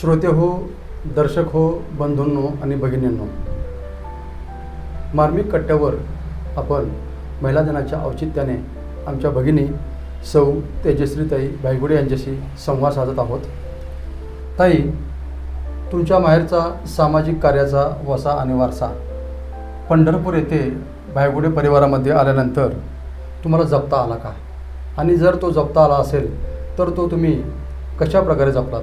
श्रोते हो दर्शक हो बंधूंनो आणि भगिनींनो मार्मिक कट्ट्यावर आपण महिला दिनाच्या औचित्याने आमच्या भगिनी सौ तेजश्रीताई भायगुडे यांच्याशी संवाद साधत आहोत. ताई तुमच्या माहेरचा सामाजिक कार्याचा वसा आणि वारसा पंढरपूर येथे भायगुडे परिवारामध्ये आल्यानंतर तुम्हाला जपता आला का? आणि जर तो जपता आला असेल तर तो तुम्ही कशा प्रकारे जपलात?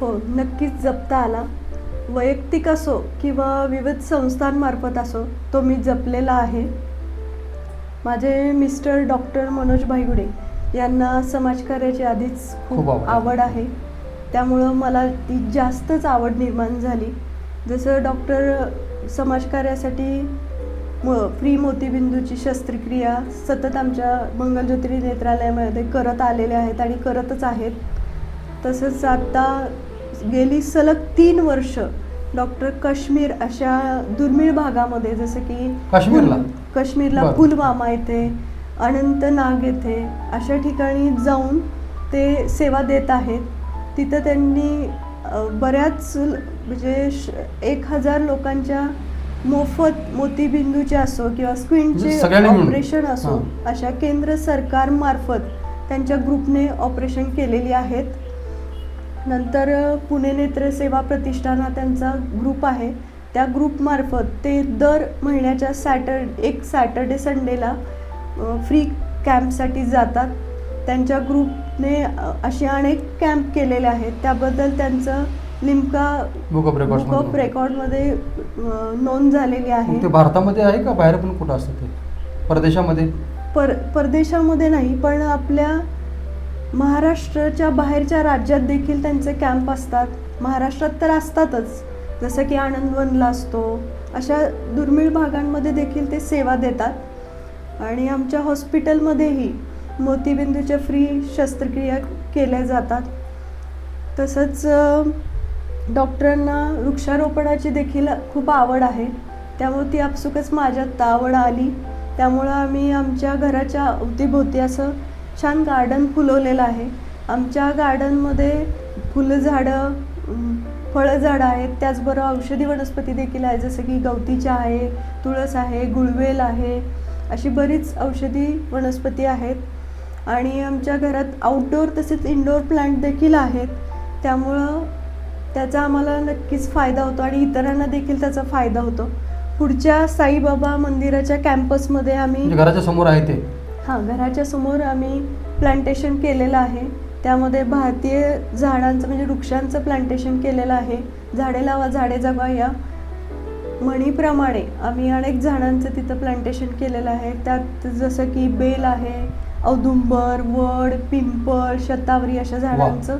हो नक्कीच जपता आला. वैयक्तिक असो किंवा विविध संस्थांमार्फत असो तो मी जपलेला आहे. माझे मिस्टर डॉक्टर मनोज भाईगुडे यांना समाजकार्याची आधीच खूप खूप आवड आहे. आवड आहे. त्यामुळं मला ती जास्तच आवड निर्माण झाली. जसं डॉक्टर समाजकार्यासाठी म फ्री मोतीबिंदूची शस्त्रक्रिया सतत आमच्या मंगलज्योतिरी नेत्रालयामध्ये करत आलेले आहेत आणि करतच आहेत. तसंच आता गेली सलग तीन वर्ष डॉक्टर काश्मीर अशा दुर्मिळ भागामध्ये जसं की काश्मीरला? काश्मीरला. पुलवामा येथे अनंतनाग येथे अशा ठिकाणी जाऊन ते सेवा देत आहेत तिथं त्यांनी बऱ्याच म्हणजे श- एक हजार लोकांच्या मोफत मोतीबिंदूचे असो किंवा स्क्विनचे म्हणजे? ऑपरेशन असो. अशा केंद्र सरकारमार्फत त्यांच्या ग्रुपने ऑपरेशन केलेली आहेत नंतर पुणे नेत्र सेवा प्रतिष्ठान हा त्यांचा ग्रुप आहे. त्या ग्रुपमार्फत ते दर महिन्याच्या सॅटर एक सॅटर्डे संडेला फ्री कॅम्पसाठी जातात. त्यांच्या ग्रुपने असे अनेक कॅम्प केलेले आहेत. त्याबद्दल त्यांचं लिमका बुक ऑफ रेकॉर्डमध्ये नोंद झालेली आहे. ते भारतामध्ये आहे का? बाहेर पण कुठं असतं ते? परदेशामध्ये? पर परदेशामध्ये नाही पण आपल्या महाराष्ट्राच्या बाहेरच्या राज्यात देखील त्यांचे कॅम्प असतात. महाराष्ट्रात तर असतातच. जसं की आनंदवनला असतो. अशा दुर्मिळ भागांमध्ये देखील ते सेवा देतात. आणि आमच्या हॉस्पिटलमध्येही मोतीबिंदूच्या फ्री शस्त्रक्रिया केल्या जातात. तसंच डॉक्टरांना वृक्षारोपणाची देखील खूप आवड आहे. त्यामुळे ती आपसुकच माझ्यात आवड आली. त्यामुळं आम्ही आमच्या घराच्या अवतीभोवती असं छान गार्डन फुलवलेलं आहे. आमच्या गार्डनमध्ये फुलझाडं फळझाडं आहेत. त्याचबरोबर औषधी वनस्पती देखील आहे जसं की गवतीच्या आहे तुळस आहे गुळवेल आहे. अशी बरीच औषधी वनस्पती आहेत. आणि आमच्या घरात आउटडोअर तसेच इनडोअर प्लांट देखील आहेत. त्यामुळं त्याचा आम्हाला नक्कीच फायदा होतो आणि इतरांना देखील त्याचा फायदा होतो. पुढच्या साईबाबा मंदिराच्या कॅम्पसमध्ये आम्ही म्हणजे घराच्या समोर आहे ते. हां घराच्या समोर आम्ही प्लांटेशन केलेलं आहे. त्यामध्ये भारतीय झाडांचं म्हणजे वृक्षांचं प्लांटेशन केलेलं आहे. झाडे लावा झाडे जगवा या. म्हणीप्रमाणे आम्ही अनेक झाडांचं तिथं प्लांटेशन केलेलं आहे. त्यात जसं की बेल आहे औदुंबर वड पिंपळ शतावरी अशा झाडांचं.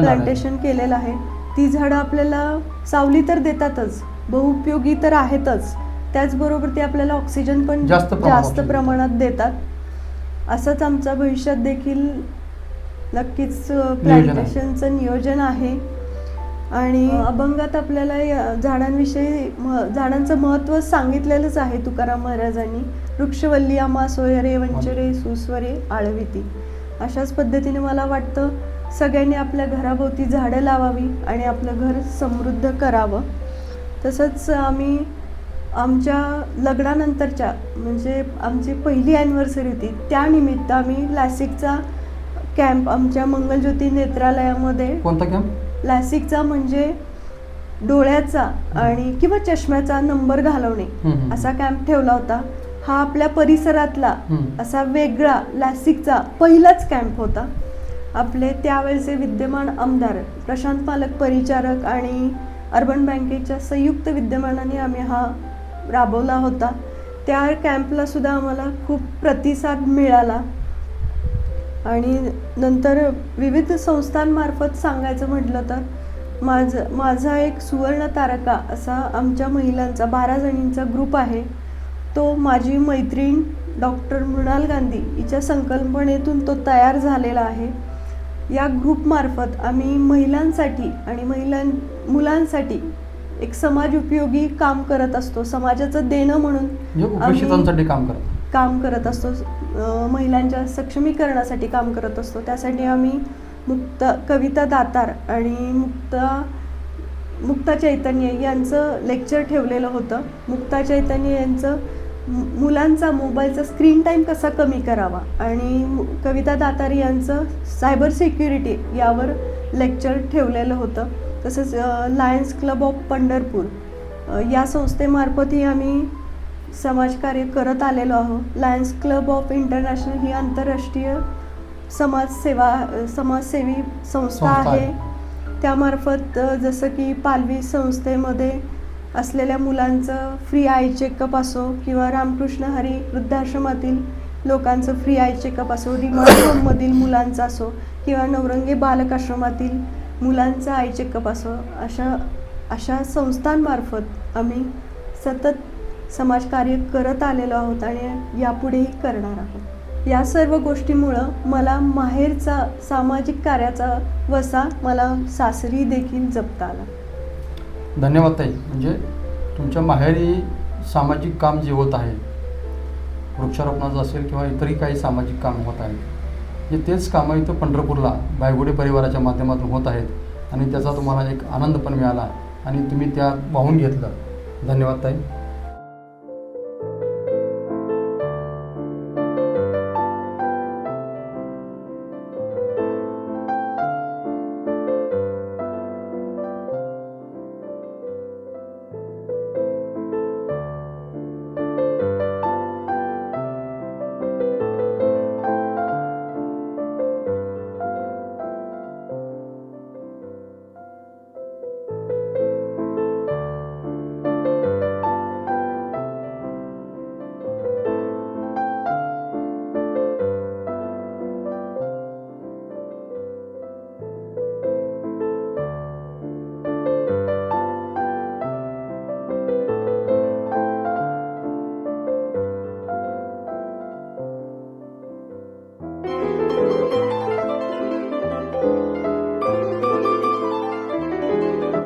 प्लांटेशन केलेलं आहे. ती झाडं आपल्याला सावली तर देतातच बहुउपयोगी तर आहेतच. त्याचबरोबर ती आपल्याला ऑक्सिजन पण जास्त प्रमाणात देतात. असंच आमचं भविष्यात देखील नक्कीच. प्लांटेशनचं नियोजन आहे. आणि अभंगात आपल्याला या झाडांविषयी म- झाडांचं महत्त्व सांगितलेलंच आहे तुकाराम महाराजांनी. वृक्षवल्ली आम्हा सोयरे वंचरे सुस्वरे आळविती. अशाच पद्धतीने मला वाटतं सगळ्यांनी आपल्या घराभोवती झाडं लावावी आणि आपलं घर समृद्ध करावं. तसंच आम्ही आमच्या लग्नानंतरच्या म्हणजे आमची पहिली ॲनिव्हर्सरी होती त्यानिमित्त आम्ही लॅसिकचा कॅम्प आमच्या मंगलज्योती नेत्रालयामध्ये कोणता कॅम्प लॅसिकचा म्हणजे डोळ्याचा आणि किंवा चष्म्याचा नंबर घालवणे. असा कॅम्प ठेवला होता हा आपल्या परिसरातला. असा वेगळा लॅसिकचा पहिलाच कॅम्प होता आपले त्यावेळेचे विद्यमान आमदार प्रशांत पालक परिचारक आणि अर्बन बँकेच्या संयुक्त विद्यमानाने आम्ही हा राबवला होता. त्या कॅम्पला सुद्धा आम्हाला खूप प्रतिसाद मिळाला. आणि नंतर विविध संस्थांमार्फत सांगायचं म्हटलं तर माझं माझा एक सुवर्ण तारका असा आमच्या महिलांचा बारा जणींचा ग्रुप आहे. तो माझी मैत्रीण डॉक्टर मृणाल गांधी हिच्या संकल्पनेतून तो तयार झालेला आहे. या ग्रुपमार्फत आम्ही महिलांसाठी आणि महिलां मुलांसाठी एक समाज उपयोगी काम करत असतो समाजाचं देणं म्हणून आम्ही- काम काम करत असतो. महिलांच्या सक्षमीकरणासाठी काम करत असतो. त्यासाठी आम्ही मुक्ता कविता दातार आणि मुक्ता मुक्ता चैतन्य यांचं लेक्चर ठेवलेलं होतं. मुक्ता चैतन्य यांचं मुलांचा मोबाईलचा स्क्रीन टाईम कसा कमी करावा आणि मु- कविता दातार यांचं सायबर सिक्युरिटी यावर लेक्चर ठेवलेलं होतं. तसंच लायन्स क्लब ऑफ पंढरपूर या संस्थेमार्फतही आम्ही समाजकार्य करत आलेलो आहोत. लायन्स क्लब ऑफ इंटरनॅशनल ही आंतरराष्ट्रीय समाजसेवा समाजसेवी संस्था आहे. त्यामार्फत जसं की पालवी संस्थेमध्ये असलेल्या मुलांचं फ्री आय चेकअप असो किंवा रामकृष्ण हरी वृद्धाश्रमातील लोकांचं फ्री आय चेकअप असो रिमांड होममधील मुलांचं असो किंवा नवरंगी बालक आश्रमातील मुलांचं आय चेकअप असो अशा अशा संस्थांमार्फत आम्ही सतत समाजकार्य करत आलेलो आहोत आणि यापुढेही करणार आहोत. या सर्व गोष्टीमुळं मला माहेरचा सामाजिक कार्याचा वसा मला सासरी देखील जपता आला. धन्यवाद ताई. म्हणजे तुमच्या माहेरी सामाजिक काम जे होत आहे वृक्षारोपणाचं असेल किंवा इतरही काही सामाजिक काम होत आहे हे तेच कामं इथं पंढरपूरला बायगुडे परिवाराच्या माध्यमातून होत आहेत आणि त्याचा तुम्हाला एक आनंद पण मिळाला आणि तुम्ही त्या वाहून घेतलं. धन्यवाद ताई.